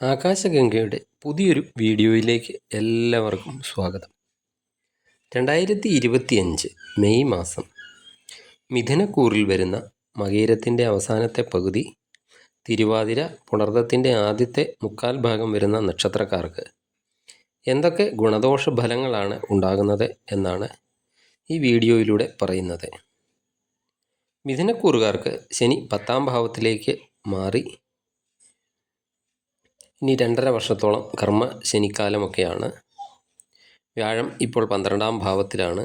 ആകാശഗംഗയുടെ പുതിയൊരു വീഡിയോയിലേക്ക് എല്ലാവർക്കും സ്വാഗതം. രണ്ടായിരത്തി ഇരുപത്തിയഞ്ച് മെയ് മാസം മിഥുനക്കൂറിൽ വരുന്ന മകീരത്തിന്റെ അവസാനത്തെ പകുതി തിരുവാതിര പുണർദത്തിന്റെ ആദ്യത്തെ മുക്കാൽ ഭാഗം വരുന്ന നക്ഷത്രക്കാർക്ക് എന്തൊക്കെ ഗുണദോഷ ഫലങ്ങളാണ് ഉണ്ടാകുന്നത് എന്നാണ് ഈ വീഡിയോയിലൂടെ പറയുന്നത്. മിഥുനക്കൂറുകാർക്ക് ശനി പത്താം ഭാവത്തിലേക്ക് മാറി ഇനി രണ്ടര വർഷത്തോളം കർമ്മ ശനിക്കാലമൊക്കെയാണ്. വ്യാഴം ഇപ്പോൾ പന്ത്രണ്ടാം ഭാവത്തിലാണ്.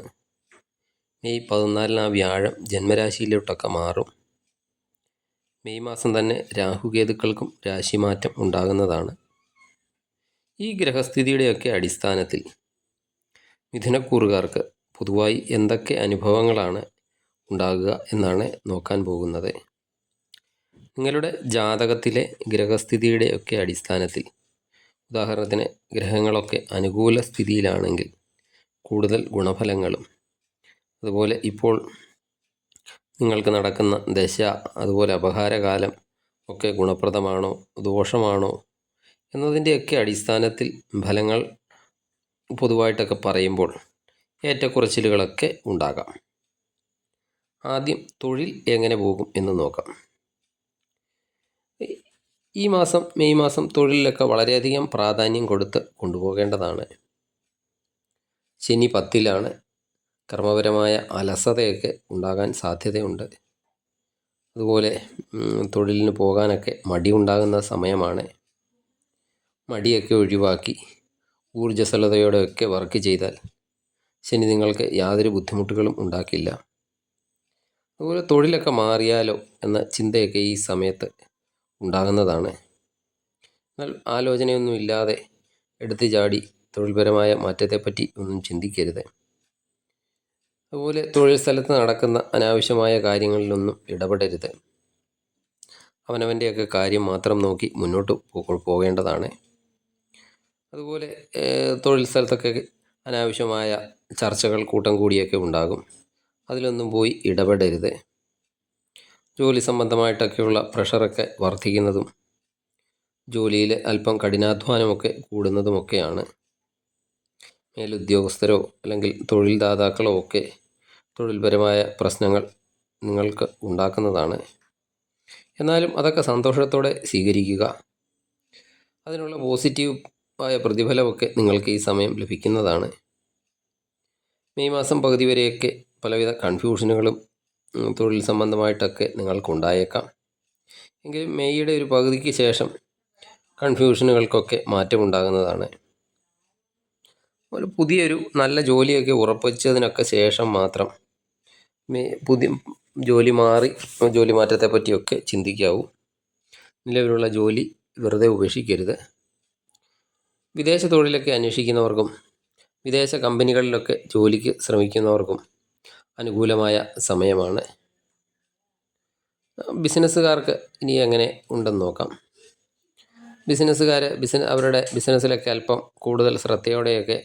മെയ് പതിനാലിന് ആ വ്യാഴം ജന്മരാശിയിലോട്ടൊക്കെ മാറും. മെയ് മാസം തന്നെ രാഹുകേതുക്കൾക്കും രാശിമാറ്റം ഉണ്ടാകുന്നതാണ്. ഈ ഗ്രഹസ്ഥിതിയുടെയൊക്കെ അടിസ്ഥാനത്തിൽ മിഥുനക്കൂറുകാർക്ക് പൊതുവായി എന്തൊക്കെ അനുഭവങ്ങളാണ് ഉണ്ടാകുക എന്നാണ് നോക്കാൻ പോകുന്നത്. നിങ്ങളുടെ ജാതകത്തിലെ ഗ്രഹസ്ഥിതിയുടെ ഒക്കെ അടിസ്ഥാനത്തിൽ. ഉദാഹരണത്തിന് ഗ്രഹങ്ങളൊക്കെ അനുകൂല സ്ഥിതിയിലാണെങ്കിൽ കൂടുതൽ ഗുണഫലങ്ങളും. അതുപോലെ ഇപ്പോൾ നിങ്ങൾക്ക് നടക്കുന്ന ദശ അതുപോലെ അപഹാരകാലം ഒക്കെ ഗുണപ്രദമാണോ ദോഷമാണോ എന്നതിന്റെയൊക്കെ അടിസ്ഥാനത്തിൽ ഫലങ്ങൾ പൊതുവായിട്ടൊക്കെ പറയുമ്പോൾ ഏറ്റക്കുറച്ചിലുകളൊക്കെ ഉണ്ടാകാം. ആദ്യം തൊഴിൽ എങ്ങനെ പോകും എന്ന് നോക്കാം. ഈ മാസം മെയ് മാസം തൊഴിലിലൊക്കെ വളരെയധികം പ്രാധാന്യം കൊടുത്ത് കൊണ്ടുപോകേണ്ടതാണ്. ശനി പത്തിലാണ് കർമ്മപരമായ അലസതയൊക്കെ ഉണ്ടാകാൻ സാധ്യതയുണ്ട്. അതുപോലെ തൊഴിലിന് പോകാനൊക്കെ മടി ഉണ്ടാകുന്ന സമയമാണ്. മടിയൊക്കെ ഒഴിവാക്കി ഊർജസ്വലതയോടെയൊക്കെ വർക്ക് ചെയ്താൽ ശനി നിങ്ങൾക്ക് യാതൊരു ബുദ്ധിമുട്ടുകളും ഉണ്ടാക്കില്ല. അതുപോലെ തൊഴിലൊക്കെ മാറിയാലോ എന്ന ചിന്തയൊക്കെ ഈ സമയത്ത് ഉണ്ടാകുന്നതാണ്. എന്നാൽ ആലോചനയൊന്നും ഇല്ലാതെ എടുത്തു ചാടി തൊഴിൽപരമായ മാറ്റത്തെപ്പറ്റി ഒന്നും ചിന്തിക്കരുത്. അതുപോലെ തൊഴിൽ സ്ഥലത്ത് നടക്കുന്ന അനാവശ്യമായ കാര്യങ്ങളിലൊന്നും ഇടപെടരുത്. അവനവന്റെയൊക്കെ കാര്യം മാത്രം നോക്കി മുന്നോട്ട് പോകേണ്ടതാണ്. അതുപോലെ തൊഴിൽ സ്ഥലത്തൊക്കെ അനാവശ്യമായ ചർച്ചകൾ കൂട്ടം കൂടിയൊക്കെ ഉണ്ടാകും. അതിലൊന്നും പോയി ഇടപെടരുത്. ജോലി സംബന്ധമായിട്ടൊക്കെയുള്ള പ്രഷറൊക്കെ വർദ്ധിക്കുന്നതും ജോലിയിൽ അല്പം കഠിനാധ്വാനമൊക്കെ കൂടുന്നതുമൊക്കെയാണ്. മേലുദ്യോഗസ്ഥരോ അല്ലെങ്കിൽ തൊഴിൽദാതാക്കളോ ഒക്കെ തൊഴിൽപരമായ പ്രശ്നങ്ങൾ നിങ്ങൾക്ക് ഉണ്ടാക്കുന്നതാണ്. എന്നാലും അതൊക്കെ സന്തോഷത്തോടെ സ്വീകരിക്കുക അതിനുള്ള പോസിറ്റീവ് ആയ പ്രതിഫലമൊക്കെ നിങ്ങൾക്ക് ഈ സമയം ലഭിക്കുന്നതാണ്. മെയ് മാസം പകുതി വരെയൊക്കെ പലവിധ കൺഫ്യൂഷനുകളും തൊഴിൽ സംബന്ധമായിട്ടൊക്കെ നിങ്ങൾക്കുണ്ടായേക്കാം. എങ്കിലും മെയ്യുടെ ഒരു പകുതിക്ക് ശേഷം കൺഫ്യൂഷനുകൾക്കൊക്കെ മാറ്റമുണ്ടാകുന്നതാണ്. ഒരു പുതിയൊരു നല്ല ജോലിയൊക്കെ ഉറപ്പിച്ചതിനൊക്കെ ശേഷം മാത്രം പുതിയ ജോലി മാറി ജോലി മാറ്റത്തെ പറ്റിയൊക്കെ ചിന്തിക്കാവൂ. നിലവിലുള്ള ജോലി വെറുതെ ഉപേക്ഷിക്കരുത്. വിദേശ തൊഴിലൊക്കെ അന്വേഷിക്കുന്നവർക്കും വിദേശ കമ്പനികളിലൊക്കെ ജോലിക്ക് ശ്രമിക്കുന്നവർക്കും അനുകൂലമായ സമയമാണ്. ബിസിനസ്സുകാർക്ക് ഇനി എങ്ങനെ ഉണ്ടെന്ന് നോക്കാം. ബിസിനസ്സുകാർ ബിസിന അവരുടെ ബിസിനസ്സിലൊക്കെ അല്പം കൂടുതൽ ശ്രദ്ധയോടെയൊക്കെ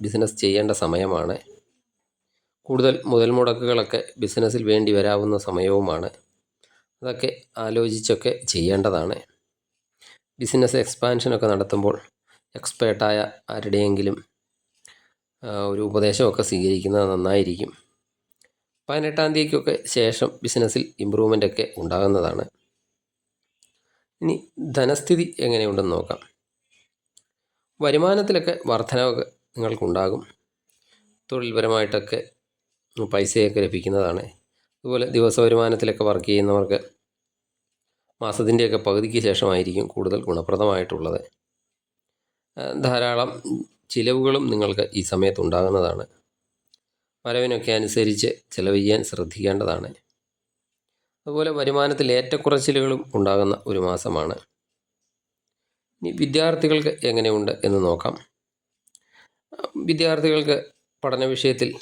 ബിസിനസ് ചെയ്യേണ്ട സമയമാണ്. കൂടുതൽ മുതൽ മുടക്കുകളൊക്കെ ബിസിനസ്സിൽ വേണ്ടി വരാവുന്ന സമയവുമാണ്. അതൊക്കെ ആലോചിച്ചൊക്കെ ചെയ്യേണ്ടതാണ്. ബിസിനസ് എക്സ്പാൻഷനൊക്കെ നടത്തുമ്പോൾ എക്സ്പേർട്ടായ ആരുടെയെങ്കിലും ഒരു ഉപദേശമൊക്കെ സ്വീകരിക്കുന്നത് നന്നായിരിക്കും. പതിനെട്ടാം തീയതിക്കൊക്കെ ശേഷം ബിസിനസ്സിൽ ഇമ്പ്രൂവ്മെന്റ് ഒക്കെ ഉണ്ടാകുന്നതാണ്. ഇനി ധനസ്ഥിതി എങ്ങനെയുണ്ടെന്ന് നോക്കാം. വരുമാനത്തിലൊക്കെ വർധനവൊക്കെ നിങ്ങൾക്കുണ്ടാകും. തൊഴിൽപരമായിട്ടൊക്കെ പൈസയൊക്കെ ലഭിക്കുന്നതാണ്. അതുപോലെ ദിവസ വരുമാനത്തിലൊക്കെ വർക്ക് ചെയ്യുന്നവർക്ക് മാസത്തിന്റെയൊക്കെ പകുതിക്ക് ശേഷമായിരിക്കും കൂടുതൽ ഗുണപ്രദമായിട്ടുള്ളത്. ധാരാളം ചിലവുകളും നിങ്ങൾക്ക് ഈ സമയത്ത് ഉണ്ടാകുന്നതാണ്. വരവിനൊക്കെ അനുസരിച്ച് ചിലവ് ചെയ്യാൻ ശ്രദ്ധിക്കേണ്ടതാണ്. അതുപോലെ വരുമാനത്തിൽ ഏറ്റക്കുറച്ചിലുകളും ഉണ്ടാകുന്ന ഒരു മാസമാണ്. ഇനി വിദ്യാർത്ഥികൾക്ക് എങ്ങനെയുണ്ട് എന്ന് നോക്കാം. വിദ്യാർത്ഥികൾക്ക് പഠന വിഷയത്തിൽ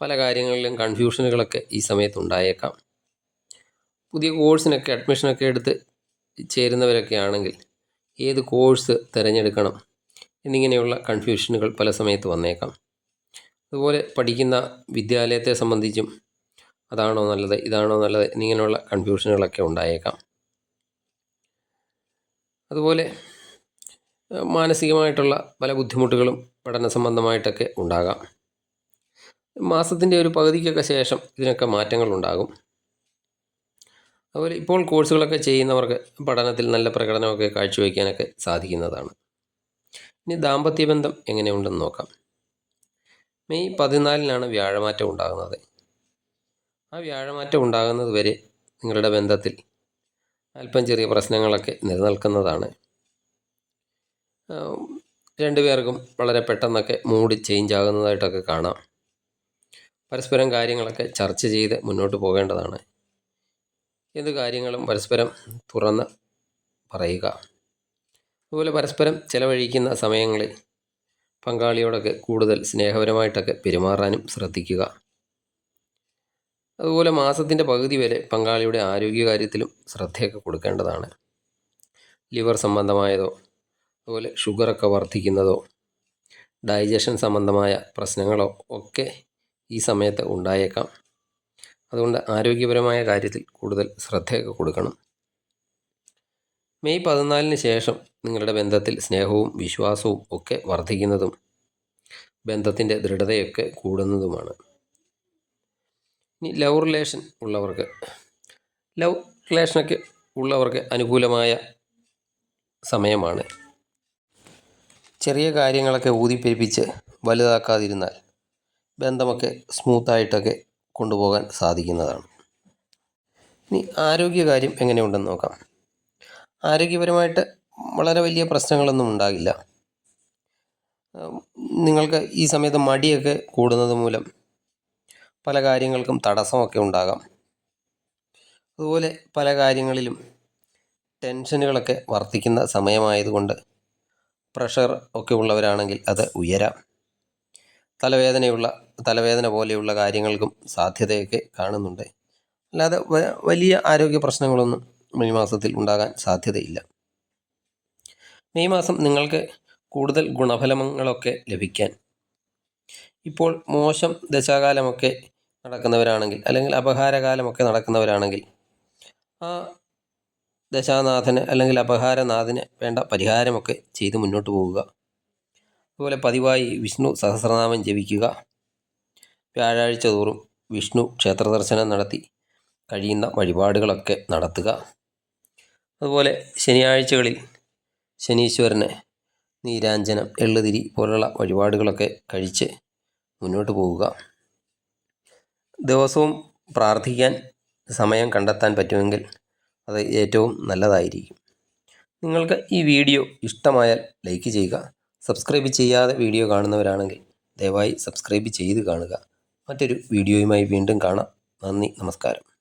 പല കാര്യങ്ങളിലും കൺഫ്യൂഷനുകളൊക്കെ ഈ സമയത്ത് ഉണ്ടായേക്കാം. പുതിയ കോഴ്സിനൊക്കെ അഡ്മിഷനൊക്കെ എടുത്ത് ചേരുന്നവരൊക്കെ ആണെങ്കിൽ ഏത് കോഴ്സ് തിരഞ്ഞെടുക്കണം എന്നിങ്ങനെയുള്ള കൺഫ്യൂഷനുകൾ പല സമയത്ത് വന്നേക്കാം. അതുപോലെ പഠിക്കുന്ന വിദ്യാലയത്തെ സംബന്ധിച്ചും അതാണോ നല്ലത് ഇതാണോ നല്ലത് എന്നിങ്ങനെയുള്ള കൺഫ്യൂഷനുകളൊക്കെ ഉണ്ടായേക്കാം. അതുപോലെ മാനസികമായിട്ടുള്ള പല ബുദ്ധിമുട്ടുകളും പഠന സംബന്ധമായിട്ടൊക്കെ ഉണ്ടാകാം. മാസത്തിന്റെ ഒരു പകുതിക്കൊക്കെ ശേഷം ഇതിനൊക്കെ മാറ്റങ്ങൾ ഉണ്ടാകും. അതുപോലെ ഇപ്പോൾ കോഴ്സുകളൊക്കെ ചെയ്യുന്നവർക്ക് പഠനത്തിൽ നല്ല പ്രകടനമൊക്കെ കാഴ്ചവെക്കാനൊക്കെ സാധിക്കുന്നതാണ്. ഇനി ദാമ്പത്യ ബന്ധം എങ്ങനെയുണ്ടെന്ന് നോക്കാം. മെയ് പതിനാലിനാണ് വ്യാഴമാറ്റം ഉണ്ടാകുന്നത്. ആ വ്യാഴമാറ്റം ഉണ്ടാകുന്നത് വരെ നിങ്ങളുടെ ബന്ധത്തിൽ അല്പം ചെറിയ പ്രശ്നങ്ങളൊക്കെ നിലനിൽക്കുന്നതാണ്. രണ്ടുപേർക്കും വളരെ പെട്ടെന്നൊക്കെ മൂഡ് ചേഞ്ച് ആകുന്നതായിട്ടൊക്കെ കാണാം. പരസ്പരം കാര്യങ്ങളൊക്കെ ചർച്ച ചെയ്ത് മുന്നോട്ട് പോകേണ്ടതാണ്. എന്ത് കാര്യങ്ങളും പരസ്പരം തുറന്ന് പറയുക. അതുപോലെ പരസ്പരം ചിലവഴിക്കുന്ന സമയങ്ങളിൽ പങ്കാളിയോടൊക്കെ കൂടുതൽ സ്നേഹപരമായിട്ടൊക്കെ പെരുമാറാനും ശ്രദ്ധിക്കുക. അതുപോലെ മാസത്തിന്റെ പകുതി വരെ പങ്കാളിയുടെ ആരോഗ്യകാര്യത്തിലും ശ്രദ്ധയൊക്കെ കൊടുക്കേണ്ടതാണ്. ലിവർ സംബന്ധമായതോ അതുപോലെ ഷുഗറൊക്കെ വർദ്ധിക്കുന്നതോ ഡൈജഷൻ സംബന്ധമായ പ്രശ്നങ്ങളോ ഒക്കെ ഈ സമയത്ത് ഉണ്ടായേക്കാം. അതുകൊണ്ട് ആരോഗ്യപരമായ കാര്യത്തിൽ കൂടുതൽ ശ്രദ്ധയൊക്കെ കൊടുക്കണം. മെയ് പതിനാലിന് ശേഷം നിങ്ങളുടെ ബന്ധത്തിൽ സ്നേഹവും വിശ്വാസവും ഒക്കെ വർദ്ധിക്കുന്നതും ബന്ധത്തിന്റെ ദൃഢതയൊക്കെ കൂടുന്നതുമാണ്. ഇനി ലവ് റിലേഷൻ ഉള്ളവർക്ക് ലവ് റിലേഷനൊക്കെ ഉള്ളവർക്ക് അനുകൂലമായ സമയമാണ്. ചെറിയ കാര്യങ്ങളൊക്കെ ഊതിപ്പെരിപ്പിച്ച് വലുതാക്കാതിരുന്നാൽ ബന്ധമൊക്കെ സ്മൂത്തായിട്ടൊക്കെ കൊണ്ടുപോകാൻ സാധിക്കുന്നതാണ്. ഇനി ആരോഗ്യകാര്യം എങ്ങനെയുണ്ടെന്ന് നോക്കാം. ആരോഗ്യപരമായിട്ട് വളരെ വലിയ പ്രശ്നങ്ങളൊന്നും ഉണ്ടാകില്ല. നിങ്ങൾക്ക് ഈ സമയത്ത് മടിയൊക്കെ കൂടുന്നത് മൂലം പല കാര്യങ്ങൾക്കും തടസ്സമൊക്കെ ഉണ്ടാകാം. അതുപോലെ പല കാര്യങ്ങളിലും ടെൻഷനുകളൊക്കെ വർദ്ധിക്കുന്ന സമയമായതുകൊണ്ട് പ്രഷർ ഒക്കെ ഉള്ളവരാണെങ്കിൽ അത് ഉയരാം. തലവേദനയുള്ള തലവേദന പോലെയുള്ള കാര്യങ്ങൾക്കും സാധ്യതയൊക്കെ കാണുന്നുണ്ട്. അല്ലാതെ വലിയ ആരോഗ്യ പ്രശ്നങ്ങളൊന്നും മെയ് മാസത്തിൽ ഉണ്ടാകാൻ സാധ്യതയില്ല. മെയ് മാസം നിങ്ങൾക്ക് കൂടുതൽ ഗുണഫലങ്ങളൊക്കെ ലഭിക്കാൻ. ഇപ്പോൾ മോശം ദശാകാലമൊക്കെ നടക്കുന്നവരാണെങ്കിൽ അല്ലെങ്കിൽ അപഹാരകാലമൊക്കെ നടക്കുന്നവരാണെങ്കിൽ ആ ദശാനാഥന് അല്ലെങ്കിൽ അപഹാരനാഥന് വേണ്ട പരിഹാരമൊക്കെ ചെയ്ത് മുന്നോട്ട് പോവുക. അതുപോലെ പതിവായി വിഷ്ണു സഹസ്രനാമം ജപിക്കുക. വ്യാഴാഴ്ച തോറും വിഷ്ണു ക്ഷേത്ര ദർശനം നടത്തി കഴിയുന്ന വഴിപാടുകളൊക്കെ നടത്തുക. അതുപോലെ ശനിയാഴ്ചകളിൽ ശനീശ്വരന് നീരാഞ്ജനം എള്ളുതിരി പോലുള്ള വഴിപാടുകളൊക്കെ കഴിച്ച് മുന്നോട്ട് പോവുക. ദിവസവും പ്രാർത്ഥിക്കാൻ സമയം കണ്ടെത്താൻ പറ്റുമെങ്കിൽ അത് ഏറ്റവും നല്ലതായിരിക്കും. നിങ്ങൾക്ക് ഈ വീഡിയോ ഇഷ്ടമായാൽ ലൈക്ക് ചെയ്യുക സബ്സ്ക്രൈബ് ചെയ്യാതെ വീഡിയോ കാണുന്നവരാണെങ്കിൽ ദയവായി സബ്സ്ക്രൈബ് ചെയ്ത് കാണുക. മറ്റൊരു വീഡിയോയുമായി വീണ്ടും കാണാം. നന്ദി നമസ്കാരം.